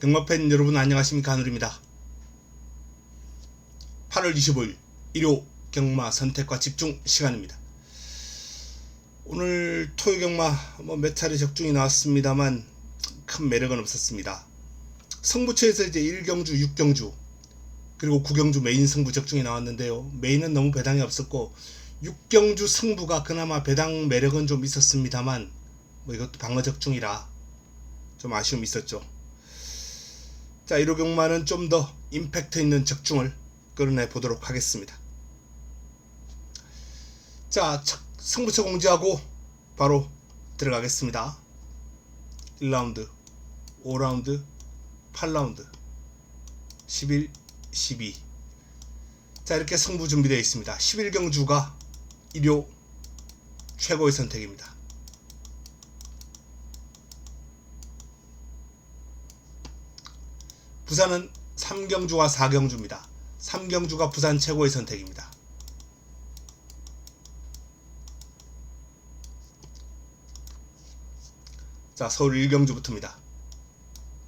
경마팬 여러분 안녕하십니까 한울입니다. 8월 25일 일요 경마 선택과 집중 시간입니다. 오늘 토요 경마 뭐 몇 차례 적중이 나왔습니다만 큰 매력은 없었습니다. 승부처에서 이제 1경주, 6경주 그리고 9경주 메인 승부 적중이 나왔는데요. 메인은 너무 배당이 없었고 6경주 승부가 그나마 배당 매력은 좀 있었습니다만 뭐 이것도 방어 적중이라 좀 아쉬움이 있었죠. 자, 1호 경마는 좀더 임팩트 있는 적중을 끌어내 보도록 하겠습니다. 자, 첫 승부처 공지하고 바로 들어가겠습니다. 1라운드, 5라운드, 8라운드, 11, 12. 자, 이렇게 승부 준비되어 있습니다. 11경주가 일요 최고의 선택입니다. 부산은 3경주와 4경주입니다. 3경주가 부산 최고의 선택입니다. 자, 서울 1경주부터입니다.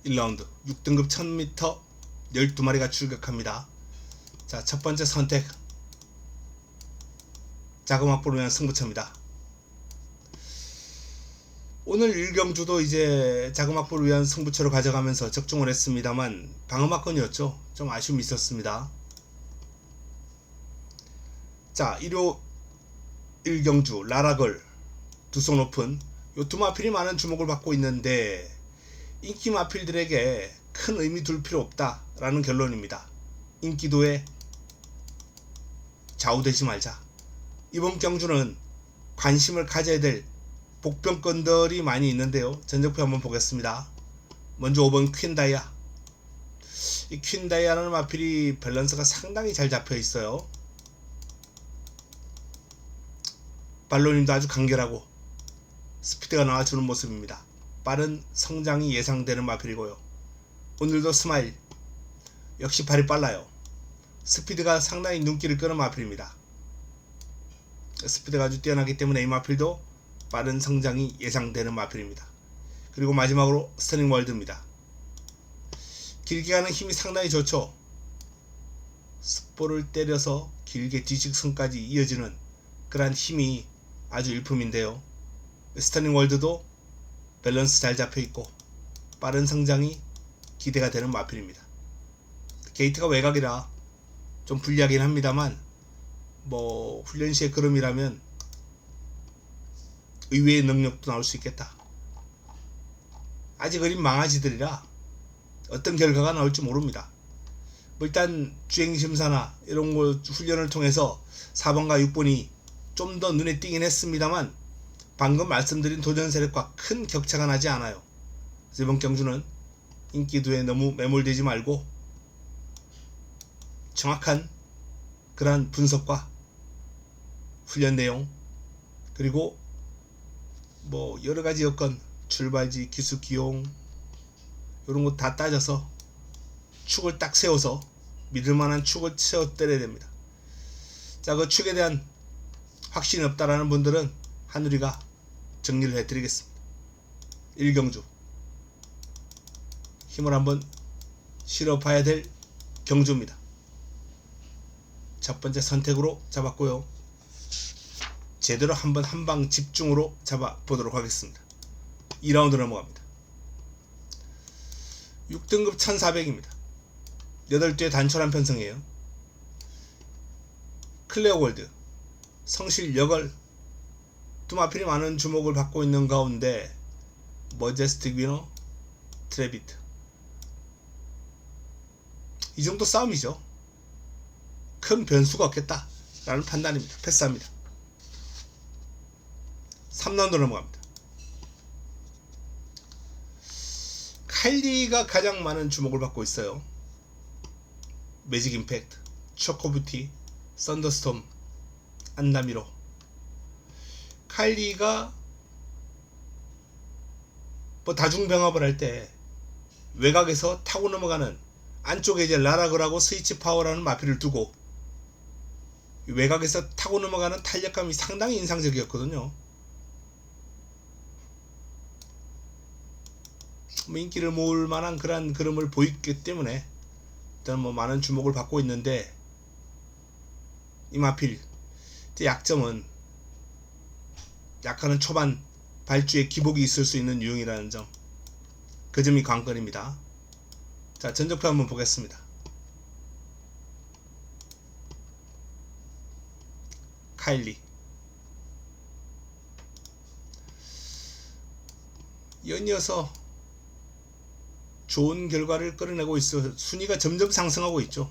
1라운드 6등급 1000m 12마리가 출격합니다. 자, 첫 번째 선택 자금 확보를 위한 승부처입니다. 오늘 1경주도 이제 자금 확보를 위한 승부처로 가져가면서 적중을 했습니다만 방어막건이었죠. 좀 아쉬움이 있었습니다. 자, 1호 1경주 라라걸 두손 오픈 요두 마필이 많은 주목을 받고 있는데 인기 마필들에게 큰 의미 둘 필요 없다라는 결론입니다. 인기도에 좌우되지 말자. 이번 경주는 관심을 가져야 될 복병권들이 많이 있는데요. 전적표 한번 보겠습니다. 먼저 5번 퀸다이아. 이 퀸다이아라는 마필이 밸런스가 상당히 잘 잡혀 있어요. 발로님도 아주 간결하고 스피드가 나와주는 모습입니다. 빠른 성장이 예상되는 마필이고요. 오늘도 스마일. 역시 발이 빨라요. 스피드가 상당히 눈길을 끄는 마필입니다. 스피드가 아주 뛰어나기 때문에 이 마필도 빠른 성장이 예상되는 마필입니다. 그리고 마지막으로 스터닝 월드입니다. 길게 가는 힘이 상당히 좋죠. 스포를 때려서 길게 뒤직선까지 이어지는 그러한 힘이 아주 일품인데요. 스터닝 월드도 밸런스 잘 잡혀 있고 빠른 성장이 기대가 되는 마필입니다. 게이트가 외곽이라 좀 불리하긴 합니다만 뭐 훈련 시의 걸음이라면 의외의 능력도 나올 수 있겠다. 아직 어린 망아지들이라 어떤 결과가 나올지 모릅니다. 뭐 일단 주행 심사나 이런 거 훈련을 통해서 4번과 6번이 좀 더 눈에 띄긴 했습니다만 방금 말씀드린 도전 세력과 큰 격차가 나지 않아요. 이번 경주는 인기도에 너무 매몰되지 말고 정확한 그러한 분석과 훈련 내용 그리고 뭐 여러 가지 여건 출발지 기수 기용 이런 거 다 따져서 축을 딱 세워서 믿을 만한 축을 세워 때려야 됩니다. 자, 그 축에 대한 확신이 없다라는 분들은 하늘이가 정리를 해드리겠습니다. 1경주 힘을 한번 실어봐야 될 경주입니다. 첫 번째 선택으로 잡았고요. 제대로 한번 한 방 집중으로 잡아 보도록 하겠습니다. 2라운드 넘어갑니다. 6등급 1400입니다. 8뒤의 단촐한 편성이에요. 클레어 골드, 성실 여걸, 두마필이 많은 주목을 받고 있는 가운데 머제스틱 위너, 트레비트 이 정도 싸움이죠. 큰 변수가 없겠다 라는 판단입니다. 패스합니다. 3라운드 넘어갑니다. 칼리가 가장 많은 주목을 받고 있어요. 매직 임팩트, 초코뷰티, 썬더스톰, 안나미로. 칼리가 뭐 다중병합을 할 때 외곽에서 타고 넘어가는 안쪽에 이제 라라그라고 스위치 파워라는 마피를 두고 외곽에서 타고 넘어가는 탄력감이 상당히 인상적이었거든요. 뭐 인기를 모을 만한 그런 그림을 보였기 때문에 일단 뭐 많은 주목을 받고 있는데 이마필 약점은 약하는 초반 발주에 기복이 있을 수 있는 유형이라는 점. 그 점이 관건입니다. 자, 전적표 한번 보겠습니다. 카일리. 연이어서 좋은 결과를 끌어내고 있어 순위가 점점 상승하고 있죠.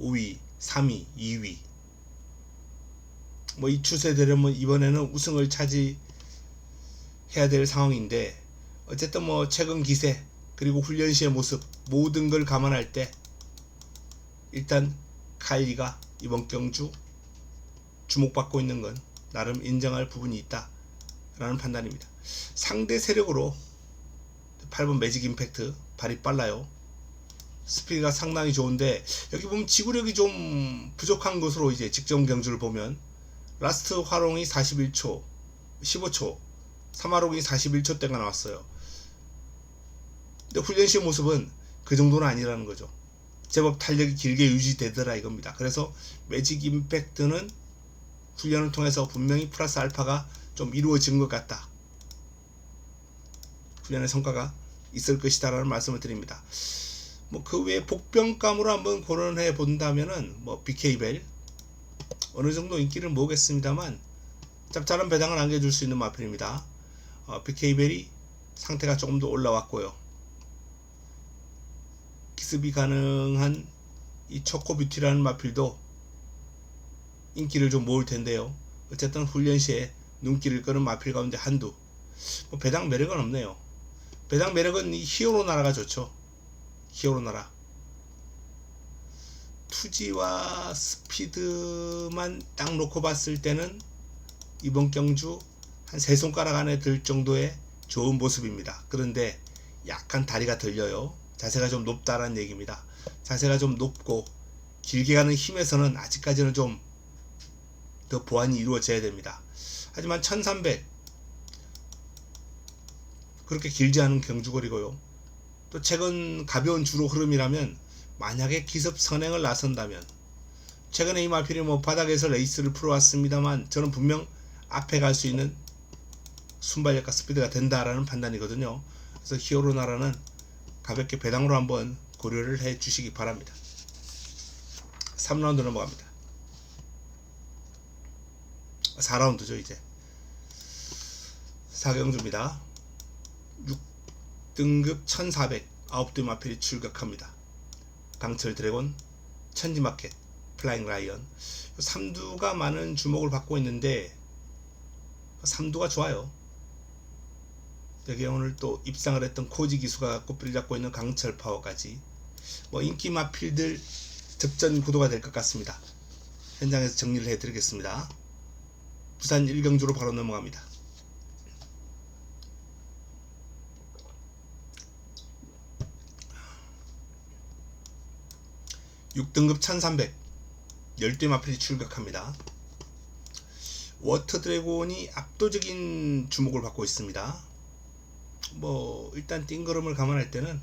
5위, 3위, 2위. 뭐 이 추세대로면 이번에는 우승을 차지해야 될 상황인데 어쨌든 뭐 최근 기세 그리고 훈련 시의 모습 모든 걸 감안할 때 일단 카일리가 이번 경주 주목받고 있는 건 나름 인정할 부분이 있다라는 판단입니다. 상대 세력으로 8번 매직 임팩트 발이 빨라요. 스피드가 상당히 좋은데 여기 보면 지구력이 좀 부족한 것으로 이제 직전 경주를 보면 라스트 활용이 41초, 15초, 3화록이 41초 대가 나왔어요. 근데 훈련 시 모습은 그 정도는 아니라는 거죠. 제법 탄력이 길게 유지되더라 이겁니다. 그래서 매직 임팩트는 훈련을 통해서 분명히 플러스 알파가 좀 이루어진 것 같다. 훈련의 성과가 있을 것이다라는 말씀을 드립니다. 뭐 그 외에 복병감으로 한번 고려해 본다면은 뭐 BK벨 어느 정도 인기를 모으겠습니다만 짭짤한 배당을 안겨줄 수 있는 마필입니다. 어, BK벨이 상태가 조금 더 올라왔고요. 기습이 가능한 이 초코뷰티라는 마필도 인기를 좀 모을 텐데요. 어쨌든 훈련 시에 눈길을 끄는 마필 가운데 한두. 뭐 배당 매력은 없네요. 배당 매력은 이 히어로 나라가 좋죠. 히어로 나라. 투지와 스피드만 딱 놓고 봤을 때는 이번 경주 한 세 손가락 안에 들 정도의 좋은 모습입니다. 그런데 약간 다리가 들려요. 자세가 좀 높다라는 얘기입니다. 자세가 좀 높고 길게 가는 힘에서는 아직까지는 좀 더 보완이 이루어져야 됩니다. 하지만 1300 그렇게 길지 않은 경주거리고요. 또 최근 가벼운 주로 흐름이라면 만약에 기습 선행을 나선다면 최근에 이 마필이 뭐 바닥에서 레이스를 풀어왔습니다만 저는 분명 앞에 갈 수 있는 순발력과 스피드가 된다라는 판단이거든요. 그래서 히어로 나라는 가볍게 배당으로 한번 고려를 해 주시기 바랍니다. 3라운드 넘어갑니다. 4라운드죠 이제 4경주입니다. 6등급 1400 9대 마필이 출격합니다. 강철 드래곤, 천지마켓, 플라잉 라이언 삼두가 많은 주목을 받고 있는데 삼두가 좋아요. 여기 오늘 또 입상을 했던 코지 기수가 꽃비를 잡고 있는 강철 파워까지 뭐 인기 마필들 접전 구도가 될 것 같습니다. 현장에서 정리를 해드리겠습니다. 부산 1경주로 바로 넘어갑니다. 6등급 1300 열대 마필이 출격합니다. 워터 드래곤이 압도적인 주목을 받고 있습니다. 뭐 일단 띵그름을 감안할 때는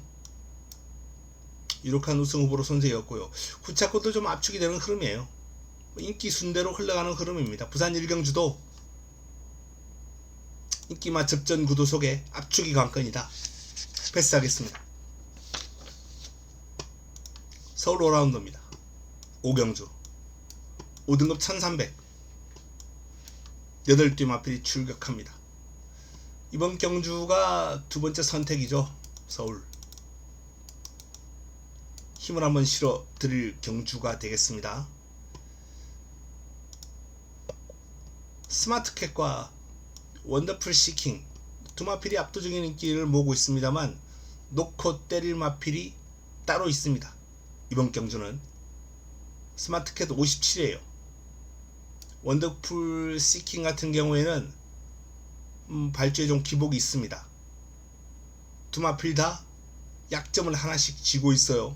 유력한 우승 후보로 손색이었고요. 후차코도 좀 압축이 되는 흐름이에요. 뭐 인기 순대로 흘러가는 흐름입니다. 부산 일경주도 인기마 접전 구도 속에 압축이 관건이다. 패스하겠습니다. 서울 오라운드입니다. 오경주 5등급 1300 8띠 마필이 출격합니다. 이번 경주가 두 번째 선택이죠. 서울 힘을 한번 실어 드릴 경주가 되겠습니다. 스마트캣과 원더풀 시킹 두 마필이 압도적인 인기를 모으고 있습니다만 놓고 때릴 마필이 따로 있습니다. 이번 경주는 스마트캣 57이에요. 원더풀 시킹 같은 경우에는 음, 발주에 좀 기복이 있습니다. 두 마필 다 약점을 하나씩 쥐고 있어요.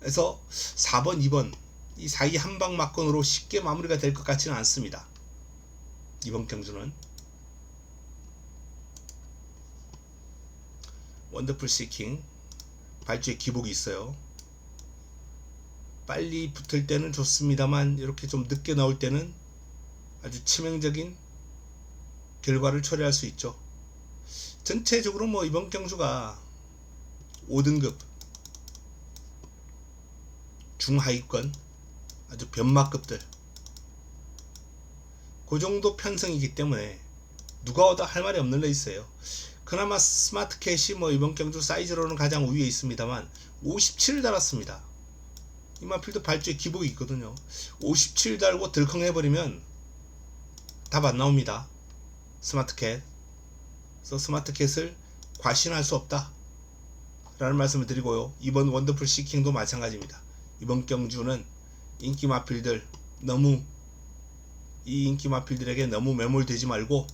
그래서 4번, 2번 이 사이 한방 막건으로 쉽게 마무리가 될 것 같지는 않습니다. 이번 경주는 원더풀 시킹 발주에 기복이 있어요. 빨리 붙을 때는 좋습니다만 이렇게 좀 늦게 나올 때는 아주 치명적인 결과를 초래할 수 있죠. 전체적으로 뭐 이번 경주가 5등급 중하위권 아주 변마급들 그 정도 편성이기 때문에 누가 얻어 할 말이 없는 레이스예요. 그나마 스마트 캣이 뭐 이번 경주 사이즈로는 가장 위에 있습니다만 57을 달았습니다. 이마필도 발주에 기복이 있거든요. 57 달고 들컹 해버리면 답 안 나옵니다. 스마트캣. 그래서 스마트캣을 과신할 수 없다. 라는 말씀을 드리고요. 이번 원더풀 시킹도 마찬가지입니다. 이번 경주는 인기 마필들 너무 이 인기 마필들에게 너무 매몰되지 말고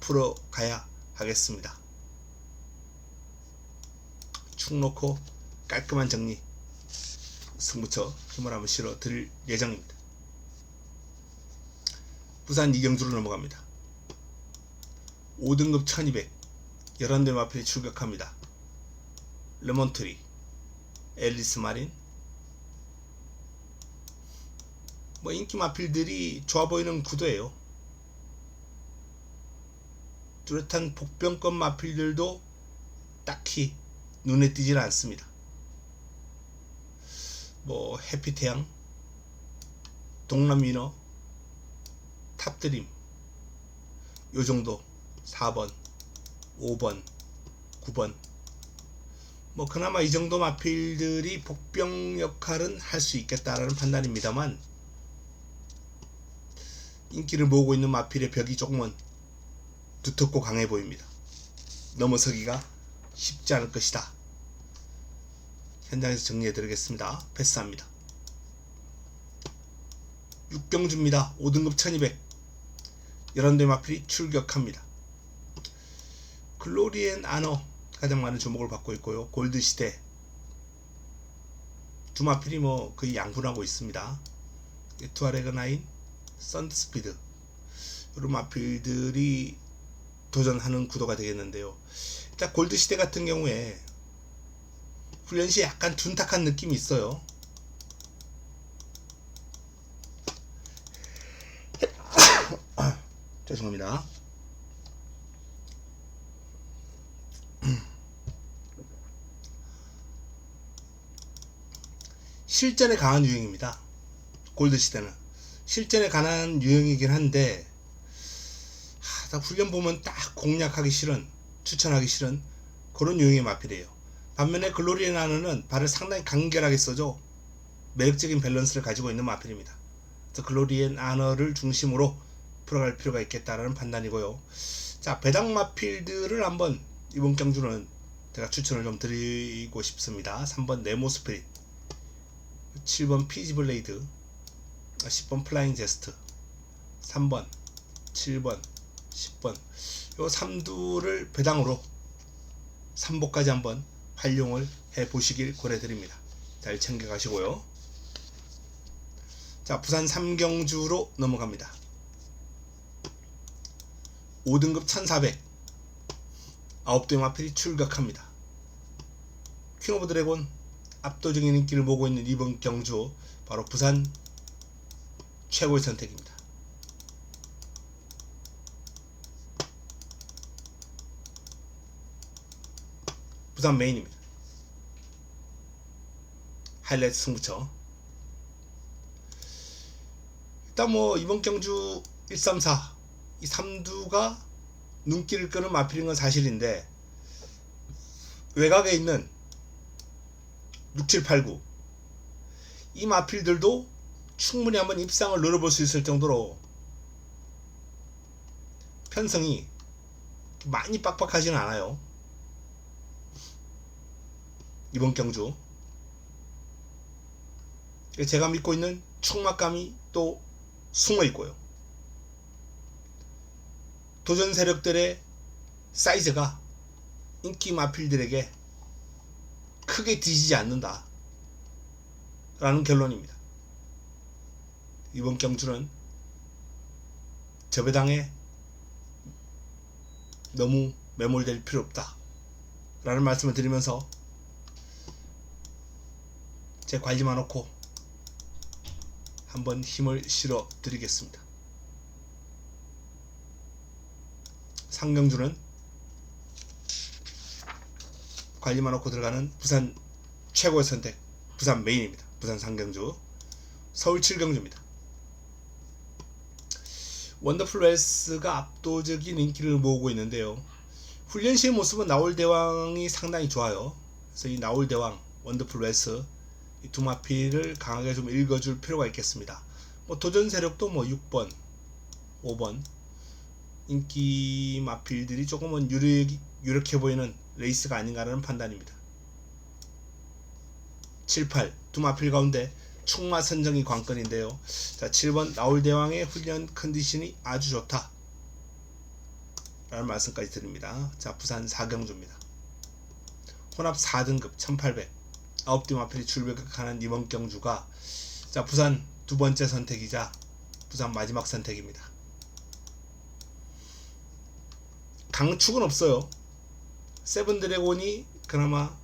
풀어가야 하겠습니다. 축 놓고 깔끔한 정리 승부처 힘을 한번 실어 드릴 예정입니다. 부산 이경주로 넘어갑니다. 5등급 1200 11대 마필이 출격합니다. 레몬트리 앨리스 마린 뭐 인기 마필들이 좋아 보이는 구도예요. 뚜렷한 복병권 마필들도 딱히 눈에 띄질 않습니다. 뭐 해피태양, 동남위너, 탑드림 요 정도 4번, 5번, 9번 뭐 그나마 이 정도 마필들이 복병 역할은 할 수 있겠다라는 판단입니다만 인기를 모으고 있는 마필의 벽이 조금은 두텁고 강해 보입니다. 넘어서기가 쉽지 않을 것이다. 현장에서 정리해 드리겠습니다. 패스합니다. 6경주입니다. 5등급 1200 11대 마필이 출격합니다. 글로리앤 아너 가장 많은 주목을 받고 있고요. 골드 시대 두 마필이 뭐 거의 양분하고 있습니다. 투아레그 나인, 썬드 스피드 이런 마필들이 도전하는 구도가 되겠는데요. 자 골드 시대 같은 경우에 훈련 시 약간 둔탁한 느낌이 있어요. 죄송합니다. 실전에 강한 유형입니다. 골드 시대는 실전에 강한 유형이긴 한데 하, 다 훈련 보면 딱 공략하기 싫은 추천하기 싫은 그런 유형의 마필이에요. 반면에 글로리의 나누는 발을 상당히 간결하게 써줘 매력적인 밸런스를 가지고 있는 마필입니다. 그래서 글로리의 나너를 중심으로 풀어갈 필요가 있겠다라는 판단이고요. 자 배당 마필들을 한번 이번 경주는 제가 추천을 좀 드리고 싶습니다. 3번 네모 스피릿 7번 피지 블레이드 10번 플라잉 제스트 3번 7번 10번 요 3두를 배당으로 3보까지 한번 활용을 해 보시길 권해드립니다. 잘 챙겨 가시고요. 자 부산 삼경주로 넘어갑니다. 5등급 1400 9대 마필이 출격합니다. 퀸 오브 드래곤 압도적인 인기를 모으고 있는 이번 경주 바로 부산 최고의 선택입니다. 부산 메인입니다. 하이라이트 승부처. 일단 뭐 이번 경주 134, 이 3두가 눈길을 끄는 마필인 건 사실인데 외곽에 있는 6, 7, 8, 9. 이 마필들도 충분히 한번 입상을 늘어볼 수 있을 정도로 편성이 많이 빡빡하지는 않아요. 이번 경주. 제가 믿고 있는 충막감이 또 숨어 있고요. 도전 세력들의 사이즈가 인기 마필들에게 크게 뒤지지 않는다. 라는 결론입니다. 이번 경주는 저배당에 너무 매몰될 필요 없다. 라는 말씀을 드리면서 제 관리만 놓고 한번 힘을 실어 드리겠습니다. 상경주는 관리만 놓고 들어가는 부산 최고의 선택 부산 메인입니다. 부산 상경주 서울 7경주입니다. 원더풀 웰스가 압도적인 인기를 모으고 있는데요. 훈련 시의 모습은 나올 대왕이 상당히 좋아요. 그래서 이 나올 대왕 원더풀 웰스 이 두 마피를 강하게 좀 읽어줄 필요가 있겠습니다. 뭐 도전 세력도 뭐 6번, 5번 인기 마필들이 조금은 유력, 유력해 보이는 레이스가 아닌가라는 판단입니다. 7, 8 두 마필 가운데 충마 선정이 관건인데요. 자, 7번 나올 대왕의 훈련 컨디션이 아주 좋다. 라는 말씀까지 드립니다. 자, 부산 4경주입니다. 혼합 4등급 1800 9띠 마필이 출백하는 이번 경주가 자, 부산 두 번째 선택이자 부산 마지막 선택입니다. 강축은 없어요. 세븐 드래곤이 그나마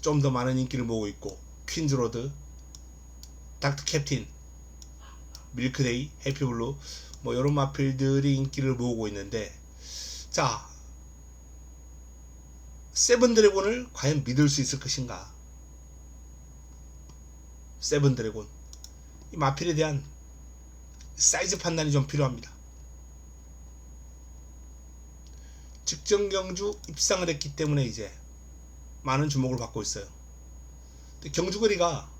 좀 더 많은 인기를 모으고 있고 퀸즈로드, 닥터 캡틴, 밀크데이, 해피블루 뭐 이런 마필들이 인기를 모으고 있는데 자 세븐 드래곤을 과연 믿을 수 있을 것인가? 세븐 드래곤 이 마필에 대한 사이즈 판단이 좀 필요합니다. 직전 경주 입상을 했기 때문에 이제 많은 주목을 받고 있어요. 근데 경주 거리가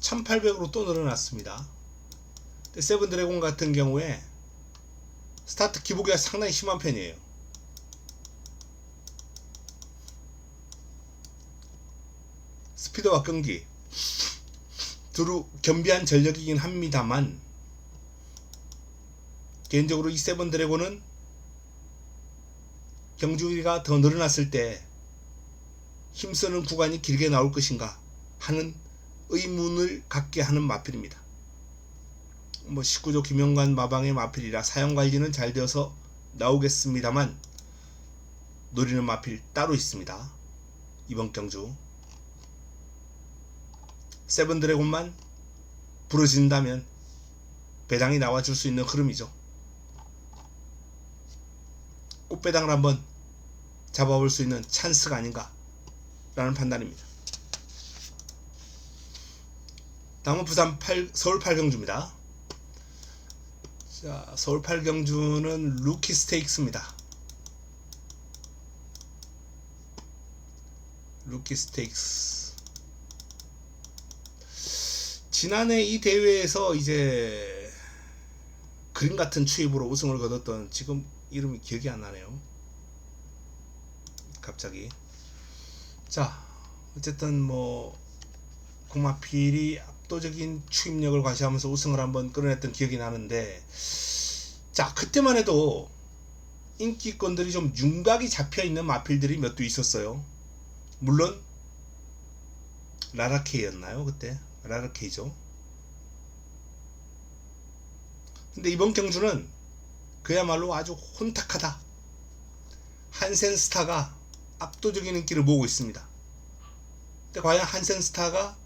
1800으로 또 늘어났습니다. 근데 세븐 드래곤 같은 경우에 스타트 기복이 상당히 심한 편이에요. 스피드와 끈기 두루 겸비한 전력이긴 합니다만 개인적으로 이 세븐 드래곤은 경주기가 더 늘어났을 때 힘쓰는 구간이 길게 나올 것인가 하는 의문을 갖게 하는 마필입니다. 뭐 19조 김영관 마방의 마필이라 사용 관리는 잘 되어서 나오겠습니다만 노리는 마필 따로 있습니다. 이번 경주 세븐 드래곤만 부러진다면 배당이 나와줄 수 있는 흐름이죠. 꽃배당을 한번 잡아볼 수 있는 찬스가 아닌가 라는 판단입니다. 다음은 부산 8, 서울 8경주입니다. 자, 서울 8경주는 루키 스테이크스입니다. 루키 스테이크스. 지난해 이 대회에서 이제 그림 같은 추입으로 우승을 거뒀던 지금 이름이 기억이 안 나네요. 갑자기. 자, 어쨌든 뭐 구마필이 압도적인 추임력을 과시하면서 우승을 한번 끌어냈던 기억이 나는데 자 그때만 해도 인기권들이 좀 윤곽이 잡혀 있는 마필들이 몇 두 있었어요. 물론 라라케이였나요 그때 라라케이죠. 근데 이번 경주는 그야말로 아주 혼탁하다. 한센스타가 압도적인 인기를 모으고 있습니다. 근데 과연 한센스타가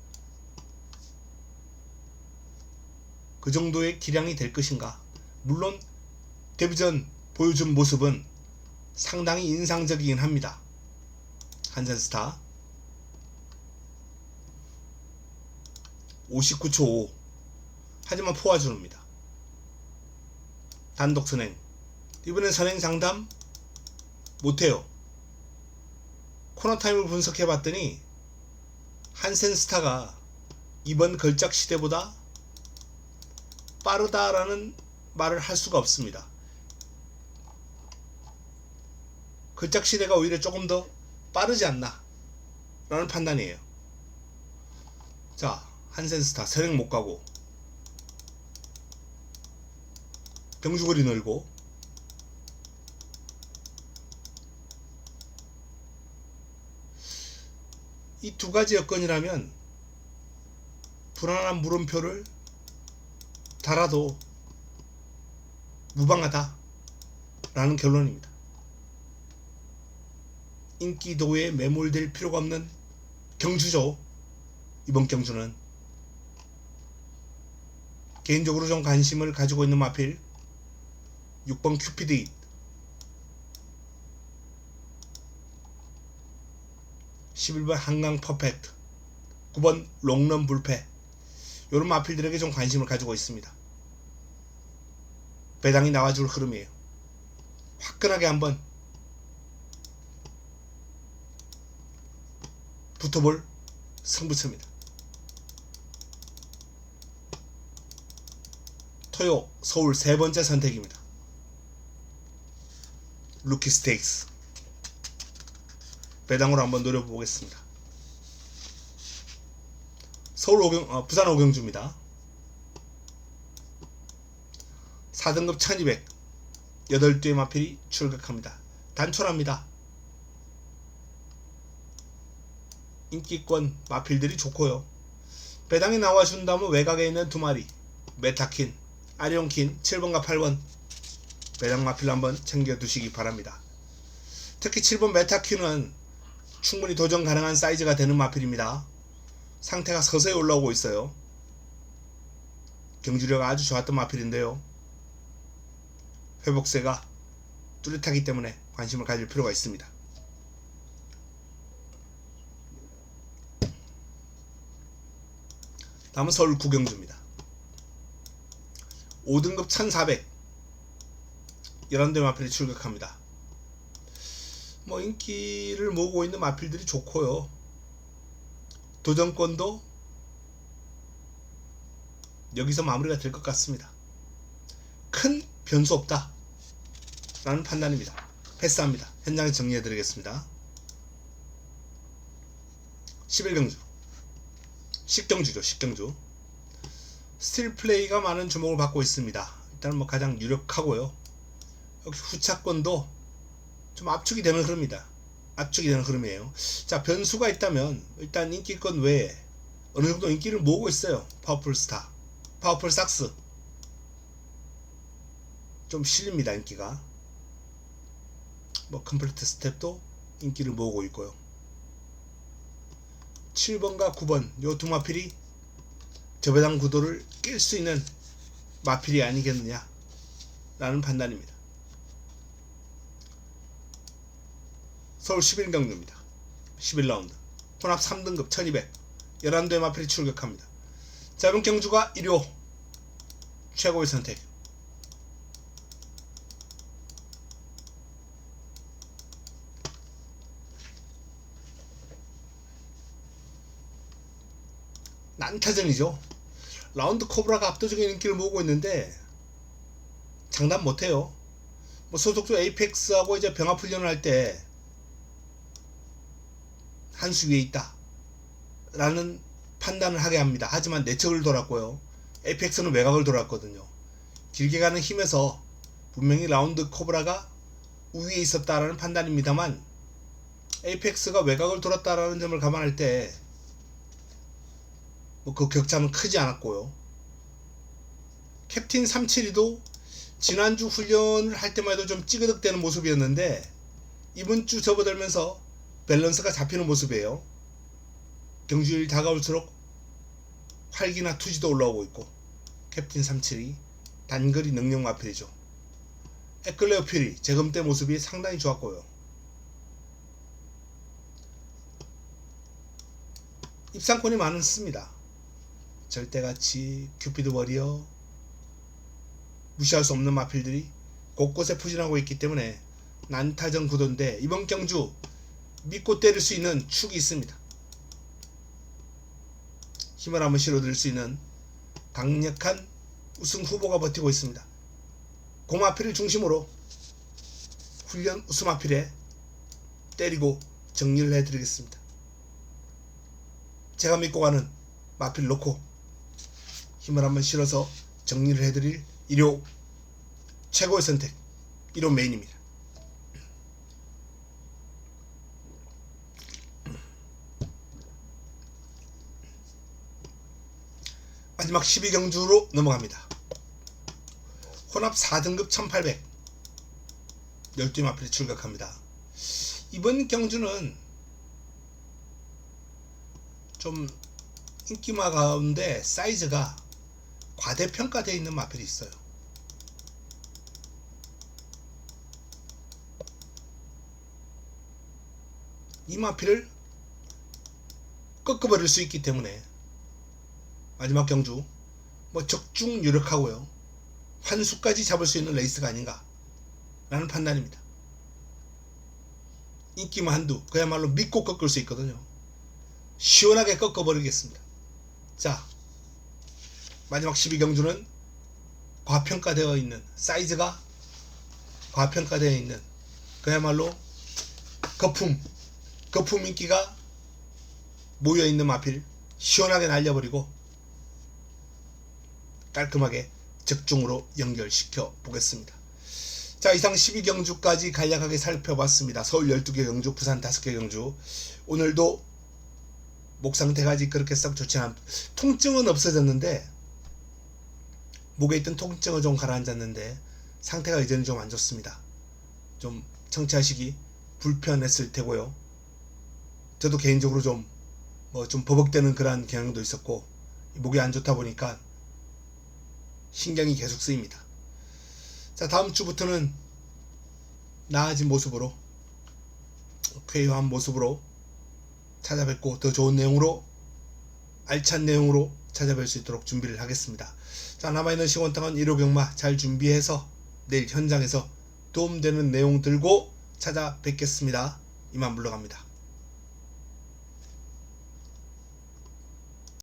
그 정도의 기량이 될 것인가? 물론 데뷔 전 보여준 모습은 상당히 인상적이긴 합니다. 한센스타 59초 5 하지만 포화준입니다. 단독 선행 이번엔 선행 상담 못해요. 코너 타임을 분석해 봤더니 한센 스타가 이번 걸작 시대보다 빠르다라는 말을 할 수가 없습니다. 걸작 시대가 오히려 조금 더 빠르지 않나 라는 판단이에요. 자, 한센스타 세력 못 가고 병주거리 늘고 이 두 가지 여건이라면 불안한 물음표를 달아도 무방하다 라는 결론입니다. 인기도에 매몰될 필요가 없는 경주죠. 이번 경주는 개인적으로 좀 관심을 가지고 있는 마필 6번 큐피드 잇 11번 한강 퍼펙트 9번 롱런 불패 이런 마필들에게 좀 관심을 가지고 있습니다. 배당이 나와줄 흐름이에요. 화끈하게 한번 붙어볼 승부처입니다. 토요 서울 세 번째 선택입니다. 루키 스테이크스 배당으로 한번 노려보겠습니다. 서울 오경, 어, 부산 오경주입니다. 4등급 1200 8뒤의 마필이 출격합니다. 단촐합니다. 인기권 마필들이 좋고요. 배당이 나와준다면 외곽에 있는 두 마리 메타킨, 아리온킨 7번과 8번 배당 마필 한번 챙겨두시기 바랍니다. 특히 7번 메타킨은 충분히 도전 가능한 사이즈가 되는 마필입니다. 상태가 서서히 올라오고 있어요. 경주력 아주 좋았던 마필인데요. 회복세가 뚜렷하기 때문에 관심을 가질 필요가 있습니다. 다음은 서울 구경주입니다. 5등급 1400 11대 마필이 출격합니다. 뭐 인기를 모으고 있는 마필들이 좋고요. 도전권도 여기서 마무리가 될 것 같습니다. 큰 변수 없다. 라는 판단입니다. 패스합니다. 현장에 정리해 드리겠습니다. 11경주. 10경주죠. 10경주. 스틸 플레이가 많은 주목을 받고 있습니다. 일단 뭐 가장 유력하고요. 역시 후차권도 좀 압축이 되는 흐름입니다. 압축이 되는 흐름이에요. 자, 변수가 있다면 일단 인기권 외에 어느 정도 인기를 모으고 있어요. 파워풀 스타, 파워풀 삭스. 좀 실립니다, 인기가. 뭐 컴플리트 스텝도 인기를 모으고 있고요. 7번과 9번 요 두 마필이 저배당 구도를 깰 수 있는 마필이 아니겠느냐 라는 판단입니다. 서울 11 경주입니다. 11라운드 혼합 3등급 1200 11도의 마필이 출격합니다. 자 이번 경주가 1호 최고의 선택 난타전이죠. 라운드 코브라가 압도적인 인기를 모으고 있는데 장담 못해요. 뭐 소속주 에이펙스하고 이제 병합 훈련을 할 때 한 수 위에 있다. 라는 판단을 하게 합니다. 하지만 내척을 돌았고요. 에이펙스는 외곽을 돌았거든요. 길게 가는 힘에서 분명히 라운드 코브라가 우위에 있었다라는 판단입니다만 에이펙스가 외곽을 돌았다라는 점을 감안할 때뭐 그 격차는 크지 않았고요. 캡틴 372도 지난주 훈련을 할 때만 해도 좀 찌그덕대는 모습이었는데 이번 주 접어들면서 밸런스가 잡히는 모습이에요. 경주일 다가올수록 활기나 투지도 올라오고 있고 캡틴 372 단거리 능력 마필이죠. 에클레어 퓨리 재검 때 모습이 상당히 좋았고요. 입상권이 많습니다. 절대같이 큐피드 워리어 무시할 수 없는 마필들이 곳곳에 포진하고 있기 때문에 난타전 구도인데 이번 경주 믿고 때릴 수 있는 축이 있습니다. 힘을 한번 실어드릴 수 있는 강력한 우승 후보가 버티고 있습니다. 고마필을 중심으로 훈련 우승 마필에 때리고 정리를 해드리겠습니다. 제가 믿고 가는 마필 놓고 힘을 한번 실어서 정리를 해드릴 1호 최고의 선택 1호 메인입니다. 마지막 12경주로 넘어갑니다. 혼합 4등급 1800 12 마필이 출격합니다. 이번 경주는 좀 인기마 가운데 사이즈가 과대평가되어 있는 마필이 있어요. 이 마필을 꺾어버릴 수 있기 때문에 마지막 경주 뭐 적중 유력하고요. 환수까지 잡을 수 있는 레이스가 아닌가 라는 판단입니다. 인기만 한두 그야말로 믿고 꺾을 수 있거든요. 시원하게 꺾어버리겠습니다. 자 마지막 12경주는 과평가되어 있는 사이즈가 과평가되어 있는 그야말로 거품 거품 인기가 모여있는 마필 시원하게 날려버리고 깔끔하게 적중으로 연결시켜 보겠습니다. 자 이상 12경주까지 간략하게 살펴봤습니다. 서울 12개 경주, 부산 5개 경주 오늘도 목 상태가 아직 그렇게 썩 좋지 않 통증은 없어졌는데 목에 있던 통증은 좀 가라앉았는데 상태가 이제는 좀 안 좋습니다. 좀 청취하시기 불편했을 테고요. 저도 개인적으로 좀 뭐좀 버벅대는 그런 경향도 있었고 목이 안 좋다 보니까 신경이 계속 쓰입니다. 자 다음 주부터는 나아진 모습으로 쾌유한 모습으로 찾아뵙고 더 좋은 내용으로 알찬 내용으로 찾아뵐 수 있도록 준비를 하겠습니다. 자 남아있는 동안 일호 경마 잘 준비해서 내일 현장에서 도움되는 내용 들고 찾아뵙겠습니다. 이만 물러갑니다.